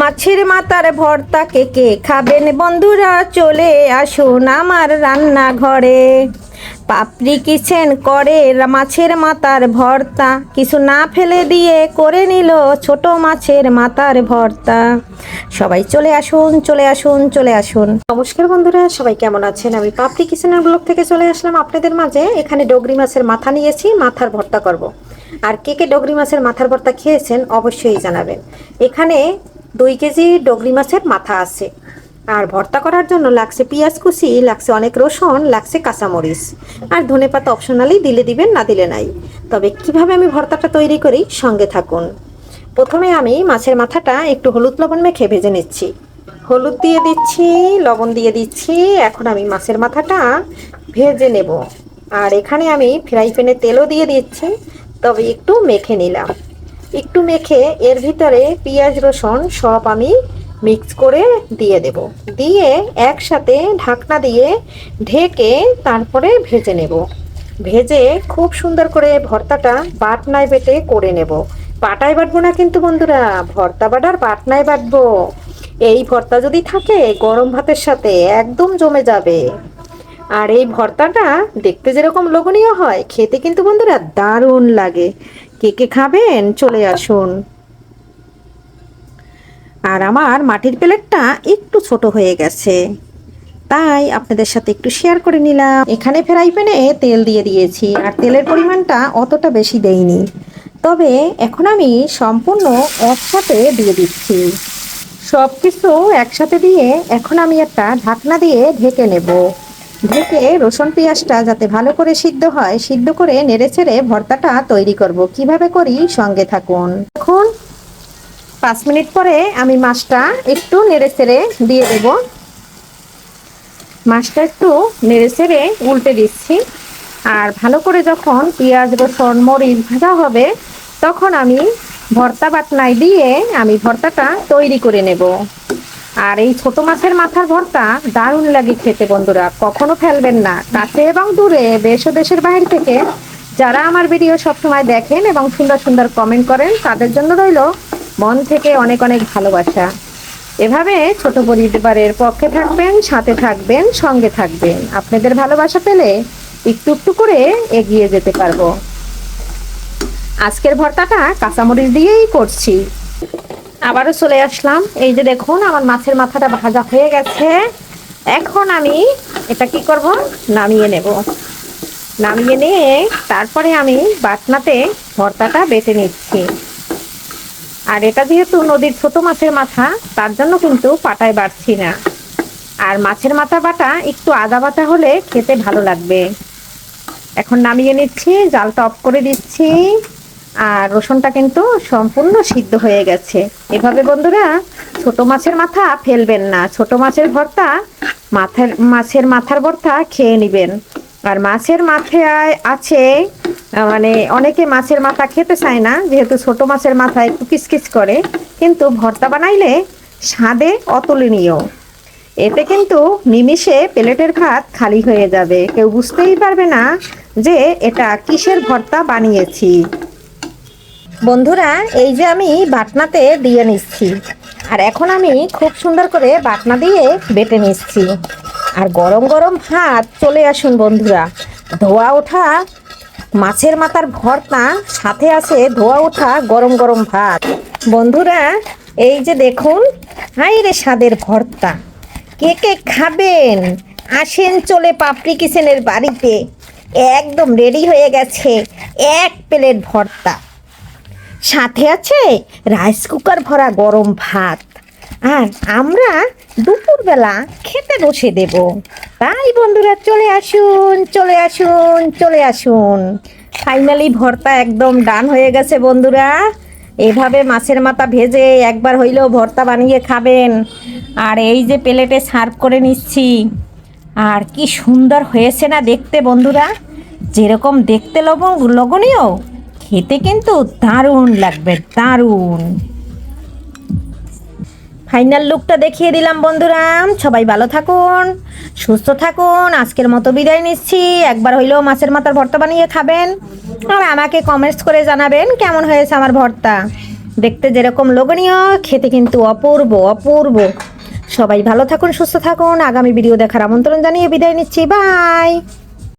মাছের মাথার ভর্তা কে কে খাবেন? বন্ধুরা, চলে আসুন আমার রান্নাঘরে। পাপড়ি কিচেন করে মাছের মাথার ভর্তা? কিছু না ফেলে দিয়ে করে নিল ছোট মাছের মাথার ভর্তা। সবাই চলে আসুন চলে আসুন চলে আসুন। নমস্কার বন্ধুরা, সবাই কেমন আছেন? আমি পাপড়ি কিচেনের ব্লগ থেকে চলে আসলাম আপনাদের মাঝে। এখানে ডগরি মাছের মাথা নিয়েছি, মাথার ভর্তা করব। আর কে কে ডগরি মাছের মাথার ভর্তা খেয়েছেন অবশ্যই জানাবেন। এখানে দুই কেজি ডগরি মাছের মাথা আছে। আর ভর্তা করার জন্য লাগছে পেঁয়াজ কুচি, লাগছে অনেক রসুন, লাগছে কাঁচামরিচ। আর ধনে পাতা অপশনালি দিলে দিবেন, না দিলে নাই। তবে কীভাবে আমি ভর্তাটা তৈরি করি, সঙ্গে থাকুন। প্রথমে আমি মাছের মাথাটা একটু হলুদ লবণ মেখে ভেজে নিচ্ছি। হলুদ দিয়ে দিচ্ছি, লবণ দিয়ে দিচ্ছি, এখন আমি মাছের মাথাটা ভেজে নেব। আর এখানে আমি ফ্রাই প্যানে তেলও দিয়ে দিচ্ছি, তবে একটু মেখে নিলাম। একটু মেখে এর ভিতরে পেঁয়াজ রসুন সব আমি মিক্স করে দিয়ে দেব। দিয়ে একসাথে ঢাকনা দিয়ে ঢেকে তারপরে ভেজে নেব। ভেজে খুব সুন্দর করে ভর্তাটা বাটনায় বেটে করে নেব। পাটায় বাটবো না কিন্তু বন্ধুরা, ভর্তা বাটার বাটনায় বাটবো। এই ভর্তা যদি থাকে, গরম ভাতের সাথে একদম জমে যাবে। আর এই ভর্তাটা দেখতে যেরকম লোভনীয় হয়, খেতে কিন্তু বন্ধুরা দারুণ লাগে। কে কে খাবেন? চলে আসুন। আর আমার মাটির প্লেটটা একটু ছোট হয়ে গেছে। তাই আপনাদের সাথে একটু শেয়ার করে নিলাম। এখানে ফ্রাই প্যানে তেল দিয়ে দিয়েছি, আর তেলের পরিমাণটা অতটা বেশি দেইনি। তবে এখন আমি সম্পূর্ণ একসাথে দিয়ে দিচ্ছি। সব কিছু একসাথে দিয়ে এখন আমি একটা ঢাকনা দিয়ে ঢেকে নেব। ঢেকে রসুন পেঁয়াজটা যাতে ভালো করে সিদ্ধ হয়, সিদ্ধ করে নেড়ে ছেড়ে ভর্তাটা তৈরি করব। কীভাবে করি? সঙ্গে থাকুন। এখন পাঁচ মিনিট পরে আমি মাছটা একটু নেড়ে ছেড়ে দিয়ে দেব। মাছটা একটু নেড়ে ছেড়ে উল্টে দিচ্ছি। আর ভালো করে যখন পেঁয়াজ, রসুন, মরিচ ভাজা হবে, তখন আমি ভর্তা বাটনায় দিয়ে আমি ভর্তাটা তৈরি করে নেব। আর এই ছোট মাছের মাথার ভর্তা দারুণ লাগে খেতে বন্ধুরা, কখনো ফেলবেন না। কাছে এবং দূরে দেশ দেশের বাইরে থেকে যারা আমার ভিডিও সবসময় দেখেন এবং সুন্দর সুন্দর কমেন্ট করেন, তাদের জন্য রইল মন থেকে অনেক অনেক ভালোবাসা। এভাবে ছোট পরিবারের পক্ষে থাকবেন, সাথে থাকবেন, সঙ্গে থাকবেন। আপনাদের ভালোবাসা পেলে একটু একটু করে এগিয়ে যেতে পারব। আজকের ভর্তাটা কাঁচামরিচ দিয়েই করছি। আবারও চলে আসলাম। এই যে দেখুন, আমার মাছের মাথাটা ভাজা হয়ে গেছে। এখন আমি এটা কি করব? নামিয়ে নেব। নামিয়ে নিয়ে তারপরে আমি বাটনাতে ভর্তাটা বেটে নিচ্ছি। আর এটা যেহেতু নদীর ছোট মাছের মাথা, তার জন্য কিন্তু পাটায় বাড়ছি না। আর মাছের মাথা বাটা একটু আদা বাটা হলে খেতে ভালো লাগবে। এখন নামিয়ে নিচ্ছি, জালটা অফ করে দিচ্ছি। আর রসুনটা কিন্তু সম্পূর্ণ সিদ্ধ হয়ে গেছে। এভাবে বন্ধুরা, ছোট মাছের মাথা ফেলবেন না। ছোট মাছের ভর্তা, মাথার, মাছের মাথার ভর্তা খেয়ে নেবেন। আর মাছের মাথায় আছে মানে অনেকে মাছের মাথা খেতে চায় না, যেহেতু ছোট মাছের মাথা একটু কিচকিচ করে, কিন্তু ভর্তা বানাইলে স্বাদে অতুলনীয়। এতে কিন্তু নিমিষে প্লেটের ভাত খালি হয়ে যাবে। কেউ বুঝতেই পারবে না যে এটা কিসের ভর্তা বানিয়েছি। বন্ধুরা, এই যে আমি বাটনাতে দিয়ে নিচ্ছি। আর এখন আমি খুব সুন্দর করে বাটনা দিয়ে বেটে নিচ্ছি। আর গরম গরম ভাত, চলে আসুন বন্ধুরা। ধোয়া ওঠা, মাছের মাথার ভর্তা, সাথে আছে ধোয়া ওঠা গরম গরম ভাত। বন্ধুরা, এই যে দেখুন হাই রে স্বাদের ভর্তা। কে কে খাবেন? আসেন চলে পাপড়ি কিচেনের বাড়িতে। একদম রেডি হয়ে গেছে এক প্লেট ভর্তা। সাথে আছে রাইস কুকার ভরা গরম ভাত। আর আমরা দুপুরবেলা খেতে বসে দেব। তাই বন্ধুরা, চলে আসুন চলে আসুন চলে আসুন। ফাইনালি ভর্তা একদম ডান হয়ে গেছে বন্ধুরা। এভাবে মাছের মাথা ভেজে একবার হইলেও ভর্তা বানিয়ে খাবেন। আর এই যে প্লেটে সার্ভ করে নিচ্ছি। আর কি সুন্দর হয়েছে না দেখতে বন্ধুরা? যেরকম দেখতে লবণ লগনীয় খেতে কিন্তু দারুণ লাগবে, দারুণ। ফাইনাল লুকটা দেখিয়ে দিলাম বন্ধুরা সবাই ভালো থাকুন, সুস্থ থাকুন, আজকের মতো বিদায় নিচ্ছি। একবার হইলেও মাছের মাথার ভর্তা বানিয়ে খাবেন, আর আমাকে কমেন্টস করে জানাবেন কেমন হয়েছে আমার ভর্তা। দেখতে যেরকম লোভনীয়, খেতে কিন্তু অপূর্ব অপূর্ব। সবাই ভালো থাকুন, সুস্থ থাকুন, আগামী ভিডিও দেখার আমন্ত্রণ জানিয়ে বিদায় নিচ্ছি বাই